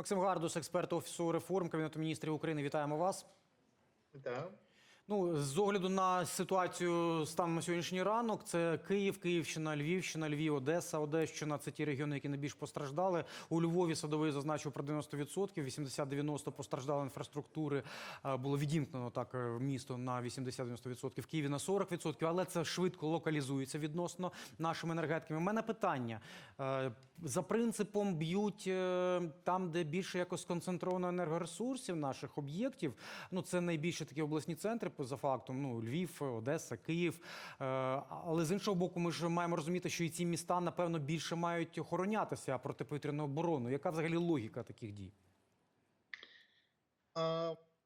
Максим Гардус, експерт офісу реформ Кабінету міністрів України. Вітаємо вас. Так. Ну, з огляду на ситуацію станом на сьогоднішній ранок, це Київ, Київщина, Львівщина, Львів, Одеса, Одещина. Це ті регіони, які найбільш постраждали. У Львові садовий зазначив про 90%, 80-90% постраждали інфраструктури. Е, Було відімкнено так е, місто на 80-90%, в Києві на 40%, але це швидко локалізується відносно нашими енергетиками. У мене питання. Е, За принципом б'ють там, де більше якось сконцентровано енергоресурсів наших об'єктів. Ну, це найбільші такі обласні центри, за фактом. Ну, Львів, Одеса, Київ. Е, Але з іншого боку, ми ж маємо розуміти, що і ці міста, напевно, більше мають охоронятися протиповітряну оборону. Яка взагалі логіка таких дій?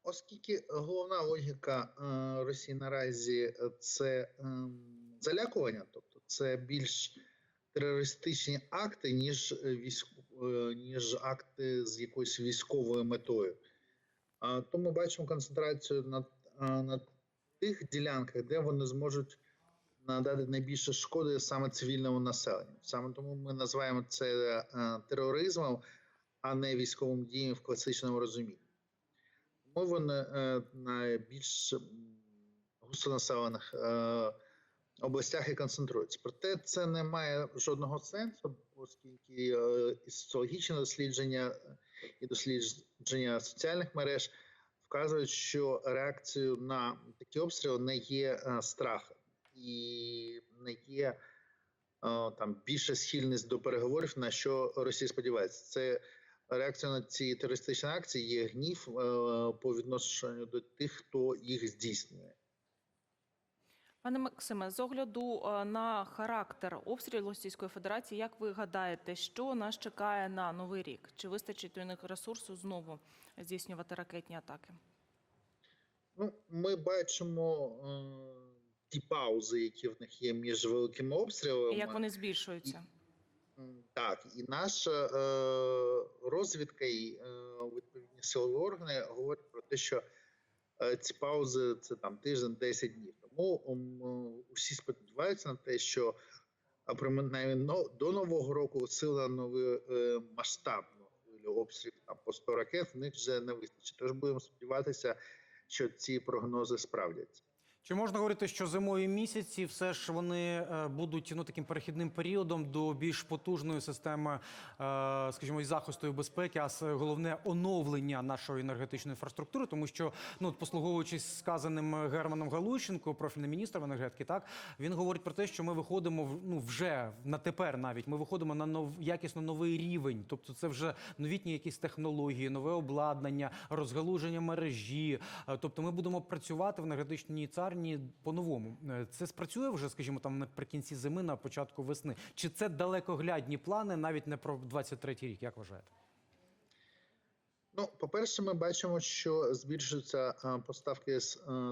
Оскільки головна логіка е, Росії наразі е, це ем, залякування, тобто це більш терористичні акти, ніж ніж акти з якоюсь військовою метою. То ми бачимо концентрацію на, а, на тих ділянках, де вони зможуть надати найбільше шкоди саме цивільному населенню. Саме тому ми називаємо це е, тероризмом, а не військовим діям в класичному розумінні. Тому вони е, на більш густонаселених е, областях і концентруються. Проте це не має жодного сенсу, оскільки соціологічне дослідження і дослідження соціальних мереж вказують, що реакцією на такі обстріли не є е, страх і не є е, там більша схильність до переговорів, на що Росія сподівається. Це реакція на ці терористичні акції є гнів е, по відношенню до тих, хто їх здійснює. Пане Максиме, з огляду на характер обстрілу Російської Федерації, як ви гадаєте, що нас чекає на новий рік? Чи вистачить у них ресурсу знову здійснювати ракетні атаки? Ну, ми бачимо е, ті паузи, які в них є між великими обстрілами. І як вони збільшуються? Так, і наша е, розвідка і е, відповідні силові органи говорять про те, що е, ці паузи це там тиждень, 10 днів. Тому е, усі сподіваються на те, що принаймні до нового року сила нової е, масштабну хвилю обстрілів там по 100 ракет в них вже не вистачить. Тож будемо сподіватися, що ці прогнози справдяться. Чи можна говорити, що зимові місяці все ж вони е, будуть ну таким перехідним періодом до більш потужної системи, е, скажімо, і захисту і безпеки, а головне оновлення нашої енергетичної інфраструктури, тому що ну послуговуючись сказаним Германом Галущенко, профільним міністром енергетики, так він говорить про те, що ми виходимо ну вже на тепер навіть ми виходимо на нов якісно новий рівень, тобто це вже новітні якісь технології, нове обладнання, розгалуження мережі. Е, Тобто ми будемо працювати в енергетичній царні по-новому. Е, Це спрацює вже, скажімо, там наприкінці зими, на початку весни. Чи це далекоглядні плани, навіть не про 23-й рік, як вважаєте? Ну, по-перше, ми бачимо, що збільшуються е, поставки е,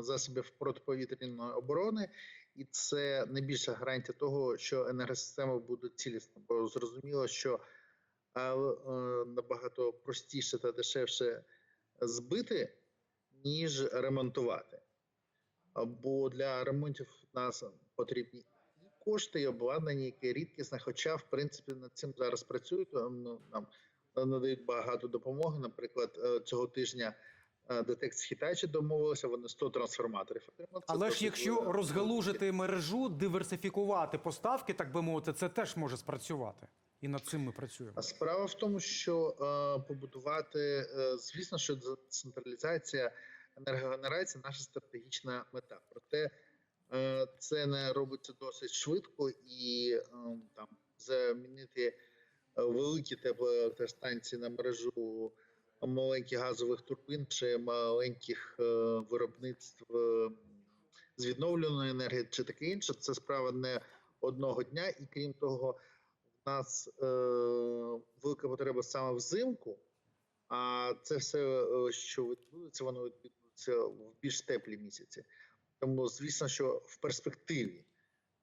засобів протиповітряної оборони, і це найбільша гарантія того, що енергосистема буде цілісна. Бо зрозуміло, що набагато простіше та дешевше збити, ніж ремонтувати. Бо для ремонтів нас потрібні і кошти, і обладнання, яке рідкісне. Хоча, в принципі, над цим зараз працюють. е, ну, Нам надають багато допомоги. Наприклад, е, цього тижня е, ДТЕК з Хітачі домовилися, вони 100 трансформаторів отримали. Це Але ж якщо е, розгалужити мережу, диверсифікувати поставки, так би мовити, це теж може спрацювати. І над цим ми працюємо. Справа в тому, що е, побудувати, е, звісно, що децентралізація енергогенерації наша стратегічна мета. Проте е, це не робиться досить швидко і е, там замінити е, великі теплоелектростанції на мережу маленьких газових турбін чи маленьких виробництв з відновленої енергії чи таке інше. Це справа не одного дня, і крім того, в нас велика потреба саме взимку. А це все, що відбудеться, воно відбудеться в більш теплі місяці. Тому, звісно, що в перспективі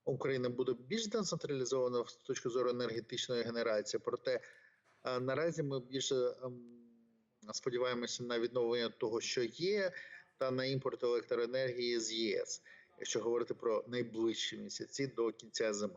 Україна буде більш децентралізована з точки зору енергетичної генерації. Проте е, наразі ми більше ем, сподіваємося на відновлення того, що є, та на імпорт електроенергії з ЄС, якщо говорити про найближчі місяці до кінця зими.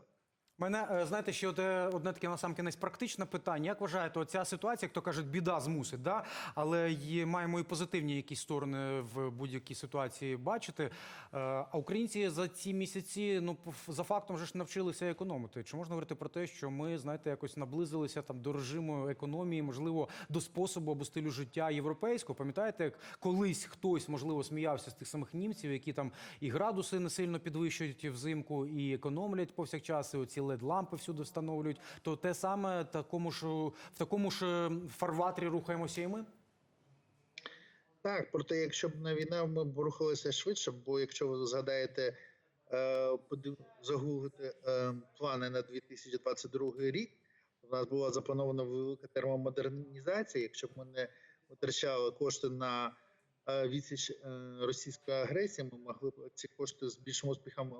Мене е, знаєте, ще одне, одне таке насамкінець практичне питання. Як вважаєте, оця ситуація, як то кажуть, біда змусить, да? але є, маємо і позитивні якісь сторони в будь-якій ситуації бачити. Е, А українці за ці місяці, ну за фактом, вже ж навчилися економити. Чи можна говорити про те, що ми знаєте, якось наблизилися там до режиму економії, можливо, до способу або стилю життя європейського? Пам'ятаєте, як колись хтось можливо сміявся з тих самих німців, які там і градуси не сильно підвищують взимку, і економлять повсякчас, і оці led лампи всюди встановлюють. То те саме такому ж в такому ж фарватрі рухаємося і ми. Так, проте, якщо б не війна, ми б рухалися швидше, бо якщо ви згадаєте, е, загуглите е, плани на 2022 рік, у нас була запланована велика термомодернізація. Якщо б ми не витрачали кошти на е, відсіч російської агресії, ми могли б ці кошти з більшим успіхом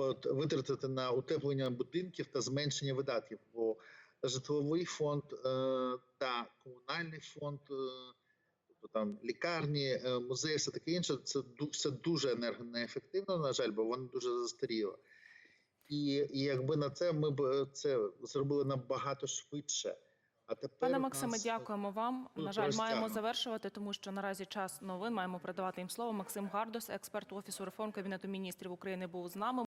от, витратити на утеплення будинків та зменшення видатків. Бо житловий фонд е, та комунальний фонд, е, тобто там лікарні, е, музеї, все таке інше, це все дуже енергонеефективно, на жаль, бо воно дуже застаріло. І, і якби на це ми б е, це зробили набагато швидше. А тепер Пане Максиме, нас, дякуємо вам. На жаль, маємо розтягнуто. завершувати, тому що наразі час новин. Маємо передавати їм слово. Максим Гардос, експерт офісу реформ Кабінету міністрів України, був з нами.